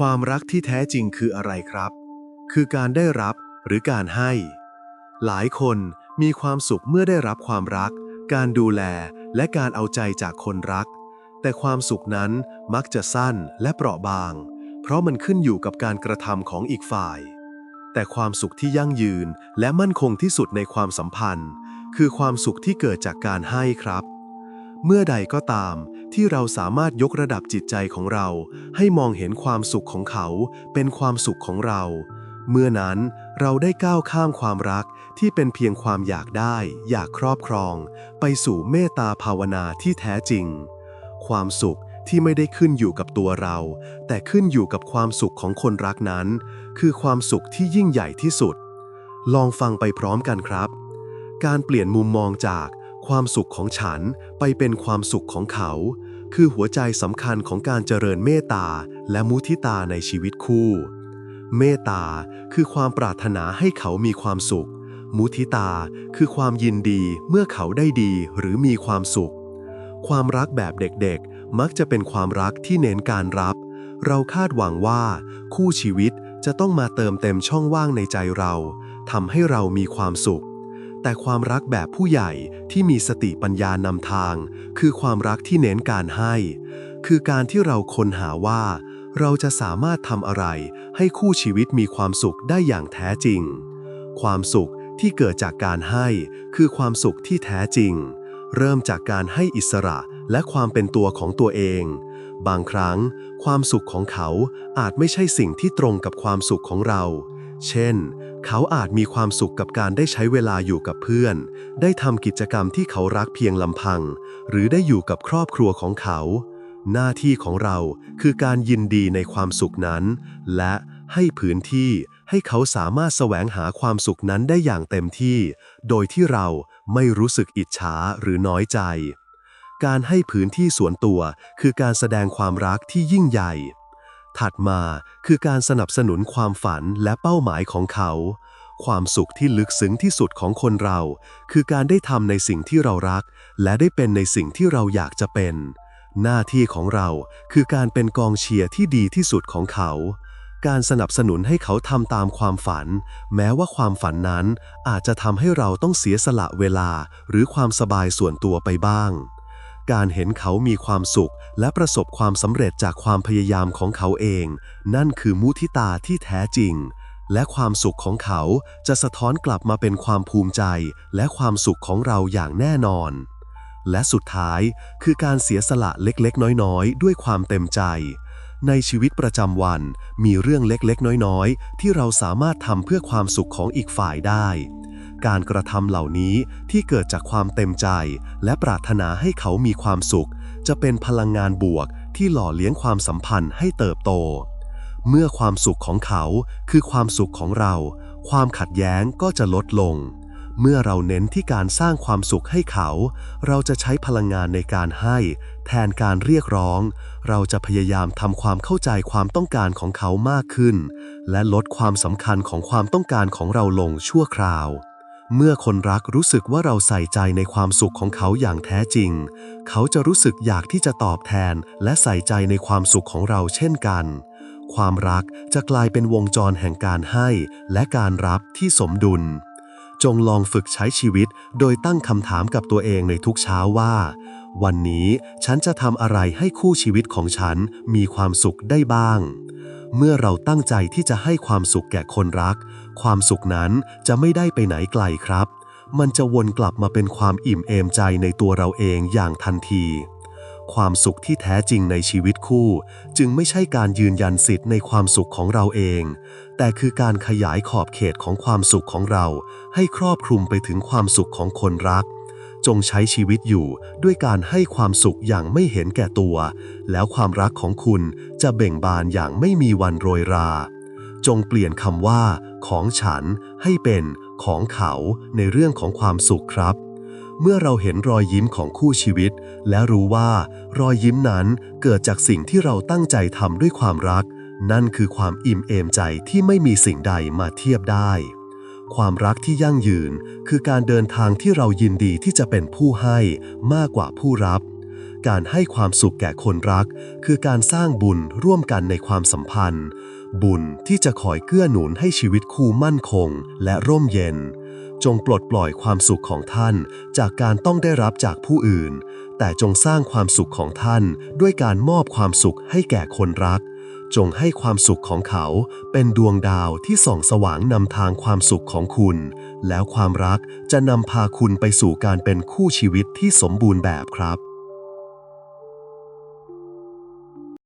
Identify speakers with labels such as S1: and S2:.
S1: ความรักที่แท้จริงคืออะไรครับ คือการได้รับหรือการให้ หลายคนมีความสุขเมื่อได้รับความรัก การดูแลและการเอาใจจากคนรัก แต่ความสุขนั้นมักจะสั้นและเปราะบาง เพราะมันขึ้นอยู่กับการกระทำของอีกฝ่าย แต่ความสุขที่ยั่งยืนและมั่นคงที่สุดในความสัมพันธ์ คือความสุขที่เกิดจากการให้ครับ เมื่อใดก็ตาม ที่เราสามารถยกระดับจิตใจของเรา ให้มองเห็นความสุขของเขาเป็นความสุขของเรา เมื่อนั้นเราได้ก้าวข้ามความรักที่เป็นเพียงความอยากได้ อยากครอบครอง ไปสู่เมตตาภาวนาที่แท้จริง ความสุขที่ไม่ได้ขึ้นอยู่กับตัวเรา แต่ขึ้นอยู่กับความสุขของคนรักนั้น คือความสุขที่ยิ่งใหญ่ที่สุด ลองฟังไปพร้อมกันครับ การเปลี่ยนมุมมองจากความสุขของฉันไปเป็นความสุขของเขา คือหัวใจสำคัญของการเจริญเมตตาและมุทิตาในชีวิตคู่ เมตตาคือความปรารถนาให้เขามีความสุข มุทิตาคือความยินดีเมื่อเขาได้ดีหรือมีความสุข ความรักแบบเด็กๆ มักจะเป็นความรักที่เน้นการรับ เราคาดหวังว่า คู่ชีวิตจะต้องมาเติมเต็มช่องว่างในใจเราทำให้เรามีความสุข แต่ความรักแบบผู้ใหญ่ที่มีสติปัญญานำทาง คือความรักที่เน้นการให้ คือการที่เราค้นหาว่า เราจะสามารถทำอะไร ให้คู่ชีวิตมีความสุขได้อย่างแท้จริง ความสุขที่เกิดจากการให้ คือความสุขที่แท้จริง เริ่มจากการให้อิสระและความเป็นตัวของตัวเอง บางครั้ง ความสุขของเขาอาจไม่ใช่สิ่งที่ตรงกับความสุขของเรา เช่น เขาอาจมีความสุขกับการได้ใช้เวลาอยู่กับเพื่อน ได้ทำกิจกรรมที่เขารักเพียงลำพัง หรือได้อยู่กับครอบครัวของเขา หน้าที่ของเราคือการยินดีในความสุขนั้น และให้พื้นที่ให้เขาสามารถแสวงหาความสุขนั้นได้อย่างเต็มที่ โดยที่เราไม่รู้สึกอิจฉาหรือน้อยใจ การให้พื้นที่ส่วนตัวคือการแสดงความรักที่ยิ่งใหญ่ ถัดมาคือการสนับสนุนความฝันและเป้าหมายของเขา ความสุขที่ลึกซึ้งที่สุดของคนเรา คือการได้ทำในสิ่งที่เรารัก และได้เป็นในสิ่งที่เราอยากจะเป็น หน้าที่ของเราคือการเป็นกองเชียร์ที่ดีที่สุดของเขา การสนับสนุนให้เขาทำตามความฝัน แม้ว่าความฝันนั้นอาจจะทำให้เราต้องเสียสละเวลา หรือความสบายส่วนตัวไปบ้าง การเห็นเขามีความสุข และประสบความสำเร็จจากความพยายามของเขาเอง นั่นคือมุทิตาที่แท้จริง และความสุขของเขาจะสะท้อนกลับมาเป็นความภูมิใจ และความสุขของเราอย่างแน่นอน และสุดท้ายคือการเสียสละเล็กๆ น้อยๆ ด้วยความเต็มใจ ในชีวิตประจำวันมีเรื่องเล็กๆ น้อยๆ ที่เราสามารถทำเพื่อความสุขของอีกฝ่ายได้ การกระทำเหล่านี้ที่เกิดจากความเต็มใจ และปรารถนาให้เขามีความสุข จะเป็นพลังงานบวกที่หล่อเลี้ยงความสัมพันธ์ให้เติบโต เมื่อความสุขของเขาคือความสุขของเรา ความขัดแย้งก็จะลดลง เมื่อเราเน้นที่การสร้างความสุขให้เขา เราจะใช้พลังงานในการให้ แทนการเรียกร้อง เราจะพยายามทำความเข้าใจความต้องการของเขามากขึ้น และลดความสำคัญของความต้องการของเราลงชั่วคราว เมื่อคนรักรู้สึกว่าเราใส่ใจในความสุขของเขาอย่างแท้จริง เขาจะรู้สึกอยากที่จะตอบแทนและใส่ใจในความสุขของเราเช่นกัน ความรักจะกลายเป็นวงจรแห่งการให้และการรับที่สมดุล จงลองฝึกใช้ชีวิตโดยตั้งคำถามกับตัวเองในทุกเช้าว่า วันนี้ฉันจะทำอะไรให้คู่ชีวิตของฉันมีความสุขได้บ้าง เมื่อเราตั้งใจที่จะให้ความสุขแก่คนรัก ความสุขนั้นจะไม่ได้ไปไหนไกลครับ มันจะวนกลับมาเป็นความอิ่มเอมใจในตัวเราเองอย่างทันที ความสุขที่แท้จริงในชีวิตคู่ จึงไม่ใช่การยืนยันสิทธิ์ในความสุขของเราเอง แต่คือการขยายขอบเขตของความสุขของเรา ให้ครอบคลุมไปถึงความสุขของคนรัก จงใช้ชีวิตอยู่ด้วยการให้ความสุขอย่างไม่เห็นแก่ตัว แล้วความรักของคุณจะเบ่งบานอย่างไม่มีวันโรยรา จงเปลี่ยนคำว่า ของฉันให้เป็นของเขาในเรื่องของความสุขครับ เมื่อเราเห็นรอยยิ้มของคู่ชีวิต และรู้ว่ารอยยิ้มนั้นเกิดจากสิ่งที่เราตั้งใจทำด้วยความรัก นั่นคือความอิ่มเอมใจที่ไม่มีสิ่งใดมาเทียบได้ ความรักที่ยั่งยืน คือการเดินทางที่เรายินดีที่จะเป็นผู้ให้มากกว่าผู้รับ การให้ความสุขแก่คนรัก คือการสร้างบุญร่วมกันในความสัมพันธ์ บุญที่จะคอยเกื้อหนุนให้ชีวิตคู่มั่นคง และร่มเย็น จงปลดปล่อยความสุขของท่าน จากการต้องได้รับจากผู้อื่น แต่จงสร้างความสุขของท่าน ด้วยการมอบความสุขให้แก่คนรัก จงให้ความสุขของเขาเป็นดวงดาวที่ส่องสว่างนำทางความสุขของคุณ แล้วความรักจะนำพาคุณไปสู่การเป็นคู่ชีวิตที่สมบูรณ์แบบครับ